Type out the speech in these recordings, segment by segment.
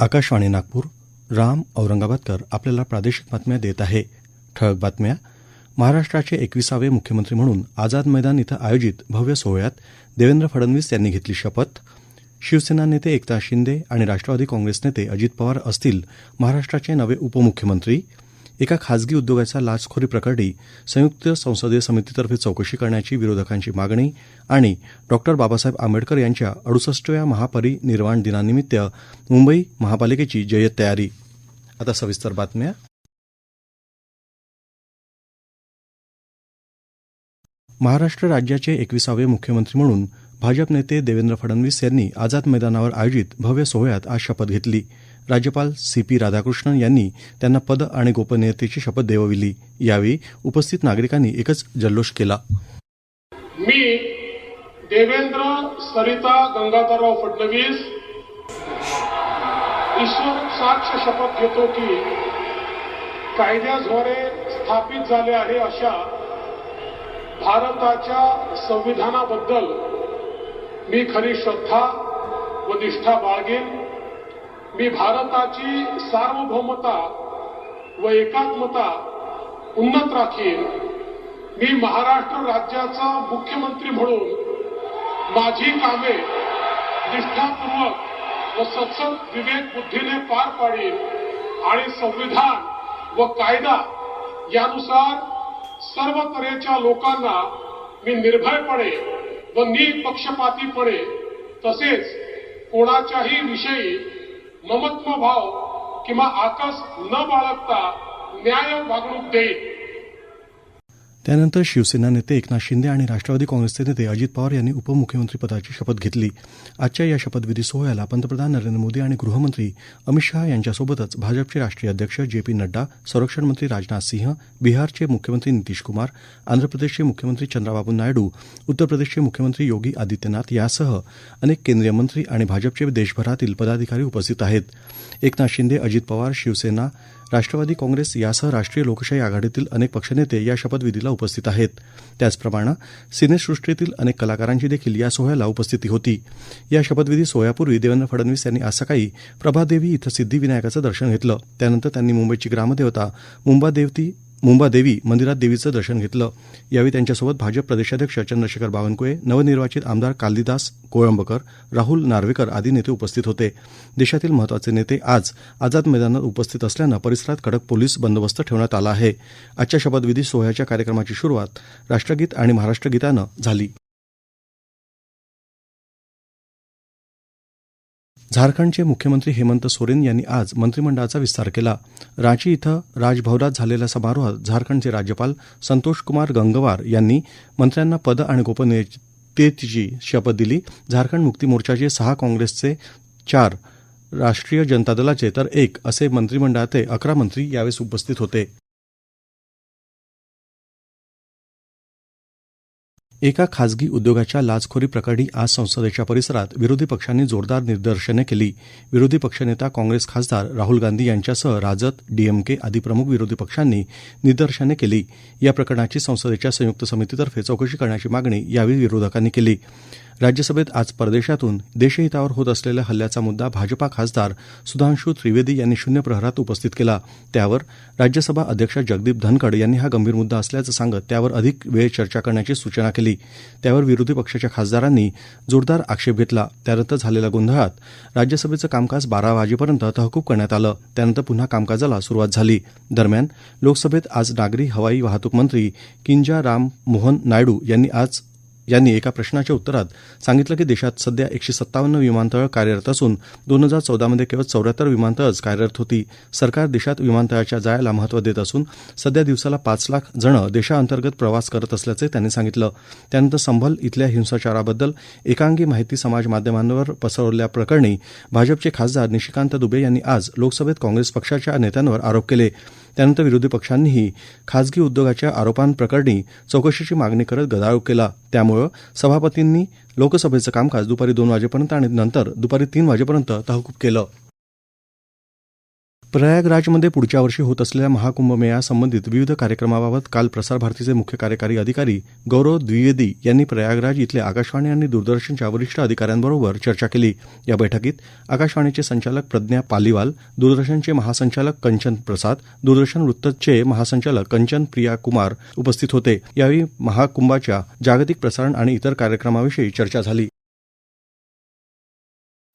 आकाशवाणी नागपूर राम औरंगाबादकर आपल्याला प्रादेशिक बातम्या देत आहे. ठळक बातम्या. महाराष्ट्राचे एकविसावे मुख्यमंत्री म्हणून आझाद मैदान इथं आयोजित भव्य सोहळ्यात देवेंद्र फडणवीस यांनी घेतली शपथ. शिवसेना नेते एकनाथ शिंदे आणि राष्ट्रवादी काँग्रेस नेते अजित पवार असतील महाराष्ट्राचे नवे उपमुख्यमंत्री. एका खासगी उद्योगाच्या लाचखोरी प्रकरणी संयुक्त संसदीय समितीतर्फे चौकशी करण्याची विरोधकांची मागणी आणि डॉक्टर बाबासाहेब आंबेडकर यांच्या अडुसष्टव्या महापरिनिर्वाण दिनानिमित्त मुंबई महापालिकेची जय्यत तयारी. आता सविस्तर बातम्या. महाराष्ट्र राज्याचे एकविसावे मुख्यमंत्री म्हणून भाजप नेते देवेंद्र फडणवीस यांनी आझाद मैदानावर आयोजित भव्य सोहळ्यात आज शपथ घेतली. राज्यपाल सी पी राधाकृष्णन यांनी त्यांना पद आणि गोपनीयतेची शपथ देवविली. यावेळी उपस्थित नागरिकांनी एकच जल्लोष केला. मी देवेंद्र सरिता गंगाधरराव फडणवीस ईश्वर साक्ष शपथ घेतो की कायद्याद्वारे स्थापित झाले आहे अशा भारताच्या संविधानाबद्दल मी खरी श्रद्धा व निष्ठा बाळगेन. मी भारताची सार्वभौमता व एकात्मता उन्नत राखीन. मी महाराष्ट्र राज्याचा मुख्यमंत्री म्हणून माझी कामे निष्ठापूर्वक व सत्सद विवेक बुद्धीने पार पाडीन आणि संविधान व कायदा यानुसार सर्व तऱ्हेच्या लोकांना मी निर्भयपणे व निपक्षपातीपणे तसेच कोणाच्याही विषयी ममत्वभाव किंवा आकाश न बाळगता न्याय वागणूक देईल. त्यानंतर शिवसेना नेते एकनाथ शिंदे आणि राष्ट्रवादी काँग्रेसचे नेते अजित पवार यांनी उपमुख्यमंत्रीपदाची शपथ घेतली. आजच्या या शपथविधी सोहळ्याला पंतप्रधान नरेंद्र मोदी आणि गृहमंत्री अमित शहा यांच्यासोबतच भाजपचे राष्ट्रीय अध्यक्ष जे पी नड्डा संरक्षण मंत्री राजनाथ सिंह बिहारचे मुख्यमंत्री नितीश कुमार आंध्र प्रदेशचे मुख्यमंत्री चंद्राबाबू नायडू उत्तर प्रदेशचे मुख्यमंत्री योगी आदित्यनाथ यासह अनेक केंद्रीय मंत्री आणि भाजपचे देशभरातील पदाधिकारी उपस्थित आहेत. एकनाथ शिंदे अजित पवार शिवसेना राष्ट्रवादी काँग्रेस यासह राष्ट्रीय लोकशाही आघाडीतील अनेक पक्षनेते या शपथविधीला उपस्थित आहेत. त्याचप्रमाणे सिनेसृष्टीतील अनेक कलाकारांची देखील या सोहळ्याला उपस्थिती होती. या शपथविधी सोहळ्यापूर्वी देवेंद्र फडणवीस यांनी आज सकाळी प्रभादेवी इथं सिद्धिविनायकाचं दर्शन घेतलं. त्यानंतर त्यांनी मुंबईची ग्रामदेवता मुंबादेवती मुंबादेवी मंदिरात देवीचं दर्शन घेतलं. यावेळी त्यांच्यासोबत भाजप प्रदेशाध्यक्ष चंद्रशेखर बावनकुळे नवनिर्वाचित आमदार कालिदास कोळंबकर राहुल नार्वेकर आदी नेते उपस्थित होते. देशातील महत्त्वाचे नेते आज आझाद मैदानात उपस्थित असल्यानं परिसरात कडक पोलीस बंदोबस्त ठेवण्यात आला आहे. आजच्या शपथविधी सोहळ्याच्या कार्यक्रमाची सुरुवात राष्ट्रगीत आणि महाराष्ट्रगीतानं झाली. झारखंडचे मुख्यमंत्री हेमंत सोरेन यांनी आज मंत्रिमंडळाचा विस्तार केला. रांची इथं राजभवनात झालेल्या समारोहात झारखंडचे राज्यपाल संतोष कुमार गंगवार यांनी मंत्र्यांना पद आणि गोपनीयतेची शपथ दिली. झारखंड मुक्ती मोर्चाचे सहा काँग्रेसचे चार राष्ट्रीय जनता दलाचे तर एक असे मंत्रिमंडळाचे अकरा मंत्री यावेळी उपस्थित होते. एका खासगी उद्योगाच्या लाचखोरी प्रकरणी आज संसदेच्या परिसरात विरोधी पक्षांनी जोरदार निदर्शने केली. विरोधी पक्षनेता काँग्रेस खासदार राहुल गांधी यांच्यासह राजद डीएमके आदी प्रमुख विरोधी पक्षांनी निदर्शने केली. या प्रकरणाची संसदेच्या संयुक्त समितीतर्फे चौकशी करण्याची मागणी यावेळी विरोधकांनी केली. राज्यसभेत आज परदेशातून देशहितावर होत असलेल्या हल्ल्याचा मुद्दा भाजपा खासदार सुधांशू त्रिवेदी यांनी शून्य प्रहरात उपस्थित केला. त्यावर राज्यसभा अध्यक्ष जगदीप धनखड यांनी हा गंभीर मुद्दा असल्याचं सांगत त्यावर अधिक वेळ चर्चा करण्याची सूचना केली. त्यावर विरोधी पक्षाच्या खासदारांनी जोरदार आक्षेप घेतला. त्यानंतर झालेल्या गोंधळात राज्यसभेचं कामकाज बारा वाजेपर्यंत तहकूब करण्यात आलं. त्यानंतर पुन्हा कामकाजाला सुरुवात झाली. दरम्यान लोकसभेत आज नागरी हवाई वाहतूक मंत्री किंजा राम मोहन नायडू यांनी आज यांनी एका प्रश्नाच्या उत्तरात सांगितलं की देशात सध्या एकशे सत्तावन्न विमानतळ कार्यरत असून दोन हजार चौदामध्ये केवळ चौऱ्याहत्तर विमानतळच कार्यरत होती. सरकार देशात विमानतळाच्या जायला महत्त्व देत असून सध्या दिवसाला पाच लाख जण देशाअंतर्गत प्रवास करत असल्याचे त्यांनी सांगितलं. त्यानंतर संभल इथल्या हिंसाचाराबद्दल एकांगी माहिती समाज माध्यमांवर पसरवल्याप्रकरणी भाजपचे खासदार निशिकांत दुबे यांनी आज लोकसभेत काँग्रेस पक्षाच्या नेत्यांवर आरोप केले. त्यानंतर विरोधी पक्षांनीही खासगी उद्योगाच्या आरोपांप्रकरणी चौकशीची मागणी करत गदारोळ केला. त्यामुळं सभापतींनी लोकसभेचं कामकाज दुपारी दोन वाजेपर्यंत आणि नंतर दुपारी तीन वाजेपर्यंत तहकूब केलं. प्रयागराजमध्ये पुढच्या वर्षी होत असलेल्या महाकुंभमेळ्यासंबंधित विविध कार्यक्रमाबाबत काल प्रसारभारतीचे मुख्य कार्यकारी अधिकारी गौरव द्विवेदी यांनी प्रयागराज इथल्या आकाशवाणी आणि दूरदर्शनच्या वरिष्ठ अधिकाऱ्यांबरोबर चर्चा केली. या बैठकीत आकाशवाणीचे संचालक प्रज्ञा पालीवाल दूरदर्शनचे महासंचालक कंचन प्रसाद दूरदर्शन वृत्तचे महासंचालक कंचन प्रिया कुमार उपस्थित होते. यावेळी महाकुंभाच्या जागतिक प्रसारण आणि इतर कार्यक्रमाविषयी चर्चा झाली.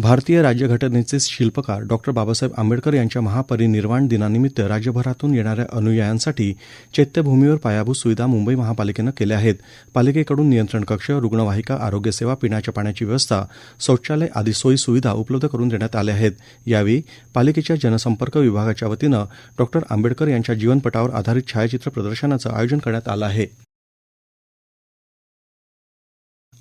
भारतीय राज्यघटनेचे शिल्पकार डॉक्टर बाबासाहेब आंबेडकर यांच्या महापरिनिर्वाण दिनानिमित्त राज्यभरातून येणाऱ्या अनुयायांसाठी चैत्यभूमीवर पायाभूत सुविधा मुंबई महापालिकेनं केल्या आहेत. पालिकेकडून नियंत्रण कक्ष रुग्णवाहिका आरोग्यसेवा पिण्याच्या पाण्याची व्यवस्था शौचालय आदी सोयी सुविधा उपलब्ध करून देण्यात आल्या आहेत. यावेळी पालिकेच्या जनसंपर्क विभागाच्या वतीनं डॉक्टर आंबेडकर यांच्या जीवनपटावर आधारित छायाचित्र प्रदर्शनाचं आयोजन करण्यात आलं आहे.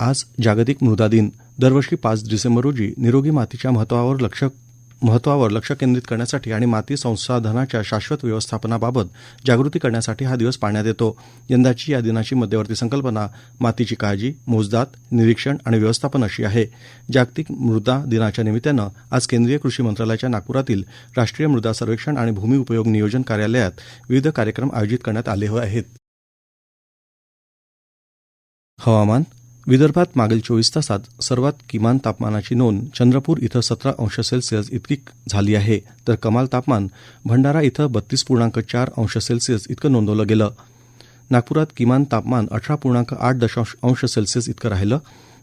आज जागतिक मृदा दिन. दरवर्षी पाच डिसेंबर रोजी निरोगी मातीच्या महत्वावर लक्ष महत्वावर लक्ष केंद्रित करण्यासाठी आणि माती संसाधनाच्या शाश्वत व्यवस्थापनाबाबत जागृती करण्यासाठी हा दिवस पाळण्यात येतो. यंदाची या दिनाची मध्यवर्ती संकल्पना मातीची काळजी मोजदात निरीक्षण आणि व्यवस्थापन अशी आहे. जागतिक मृदा दिनाच्या निमित्तानं आज केंद्रीय कृषी मंत्रालयाच्या नागपुरातील राष्ट्रीय मृदा सर्वेक्षण आणि भूमी उपयोग नियोजन कार्यालयात विविध कार्यक्रम आयोजित करण्यात आले आहेत. हवामान विदर्भात मागील चोवीस तासात सर्वात किमान तापमानाची नोंद चंद्रपूर इथं सतरा अंश सेल्सिअस इतकी झाली आहे. तर कमाल तापमान भंडारा इथं बत्तीस पूर्णांक चार अंश सेल्सिअस इतकं नोंदवलं गेलं. नागपुरात किमान तापमान अठरा पूर्णांक आठ दशांश अंश सेल्सिअस इतकं राहिलं.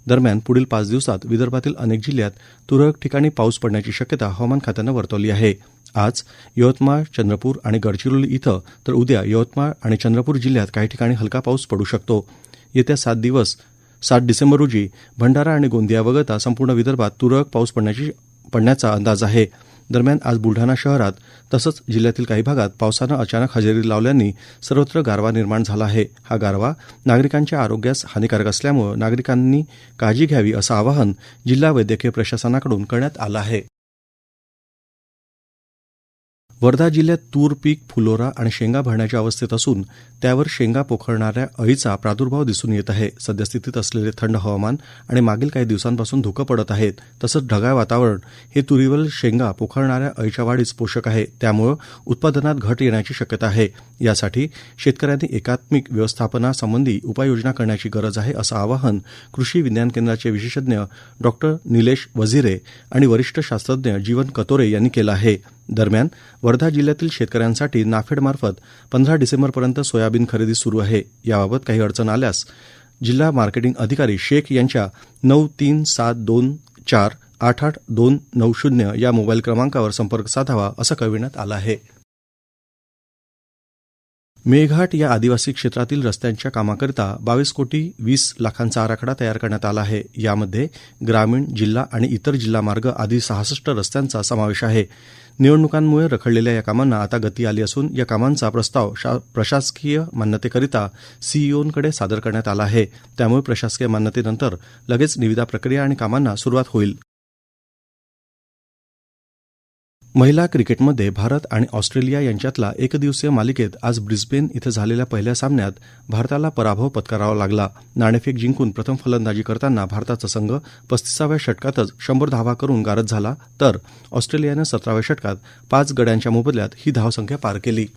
दरम्यान पुढील पाच दिवसात विदर्भातील अनेक जिल्ह्यात तुरळक ठिकाणी पाऊस पडण्याची शक्यता हवामान खात्यानं वर्तवली आहे. आज यवतमाळ चंद्रपूर आणि गडचिरोली इथं तर उद्या यवतमाळ आणि चंद्रपूर जिल्ह्यात काही ठिकाणी हलका पाऊस पडू शकतो. येत्या सात दिवस सात डिसेंबर रोजी भंडारा आणि गोंदिया वगळता संपूर्ण विदर्भात तुरळक पाऊस पडण्याची पडण्याचा अंदाज आहे. दरम्यान आज बुलढाणा शहरात तसंच जिल्ह्यातील काही भागात पावसानं अचानक हजेरी लावल्याने सर्वत्र गारवा निर्माण झाला आहे. हा गारवा नागरिकांच्या आरोग्यास हानिकारक असल्यामुळे नागरिकांनी काळजी घ्यावी असं आवाहन जिल्हा वैद्यकीय प्रशासनाकडून करण्यात आलं आहे. वर्धा जिल्ह्यात तूर पीक फुलोरा आणि शेंगा भरण्याच्या अवस्थेत असून त्यावर शेंगा पोखरणाऱ्या अळीचा प्रादुर्भाव दिसून येत आहे. सद्यस्थितीत असलेले थंड हवामान आणि मागील काही दिवसांपासून धुकं पडत आहेत. तसंच ढगाळ वातावरण हे तुरीवर शेंगा पोखरणाऱ्या अळीच्या वाढीस पोषक आहे. त्यामुळं उत्पादनात घट येण्याची शक्यता आहे. यासाठी शेतकऱ्यांनी एकात्मिक व्यवस्थापनासंबंधी उपाययोजना करण्याची गरज आहे असं आवाहन कृषी विज्ञान केंद्राचे विशेषज्ञ डॉक्टर निलेश वझिरे आणि वरिष्ठ शास्त्रज्ञ जीवन कतोरे यांनी केलं आहे. दरम्यान वर्धा जिल्ह्यातील शेतकऱ्यांसाठी नाफेडमार्फत पंधरा डिसेंबरपर्यंत सोयाबीन खरेदी सुरू आहे. याबाबत काही अडचण आल्यास जिल्हा मार्केटिंग अधिकारी शेख यांच्या नऊ तीन सात दोन चार आठ आठ दोन नऊ शून्य या मोबाईल क्रमांकावर संपर्क साधावा असं कळविण्यात आलं आहे. मेळघाट या आदिवासी क्षेत्रातील रस्त्यांच्या कामाकरिता बावीस कोटी वीस लाखांचा आराखडा तयार करण्यात आला आहे. यामध्ये ग्रामीण जिल्हा आणि इतर जिल्हा मार्ग आदी सहासष्ट रस्त्यांचा समावेश आहे. निवडणुकांमुळे रखडलेल्या या कामांना आता गती आली असून या कामांचा प्रस्ताव प्रशासकीय मान्यतेकरिता सीईओंकडे सादर करण्यात आला आहे. त्यामुळे प्रशासकीय मान्यतेनंतर लगेच निविदा प्रक्रिया आणि कामांना सुरुवात होईल. महिला क्रिकेटमध्ये भारत आणि ऑस्ट्रेलिया यांच्यातला एकदिवसीय मालिकेत आज ब्रिस्बेन इथं झालेल्या पहिल्या सामन्यात भारताला पराभव पत्करावा लागला. नाणेफेक जिंकून प्रथम फलंदाजी करताना भारताचा संघ पस्तीसाव्या षटकातच शंभर धावा करून गारद झाला तर ऑस्ट्रेलियानं सतराव्या षटकात पाच गड्यांच्या मोबदल्यात ही धावसंख्या पार केली.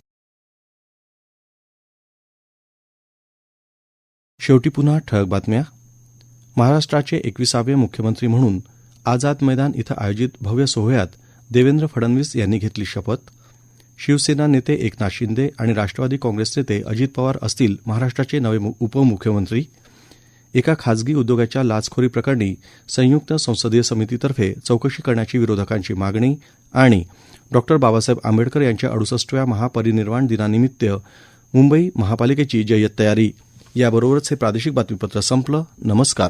शेवटी पुन्हा ठळक बातम्या. महाराष्ट्राचे एकविसावे मुख्यमंत्री म्हणून आझाद मैदान इथं आयोजित भव्य सोहळ्यात देवेंद्र फडणवीस यांनी घेतली शपथ. शिवसेना नेते एकनाथ शिंदे आणि राष्ट्रवादी काँग्रेस नेते अजित पवार असतील महाराष्ट्राचे नवे उपमुख्यमंत्री. एका खाजगी उद्योगाच्या लाचखोरी प्रकरणी संयुक्त संसदीय समितीतर्फे चौकशी करण्याची विरोधकांची मागणी आणि डॉक्टर बाबासाहेब आंबेडकर यांच्या अडुसष्टव्या महापरिनिर्वाण दिनानिमित्त मुंबई महापालिकेची जय्यत तयारी. याबरोबरच हे प्रादेशिक बातमीपत्र संपलं. नमस्कार.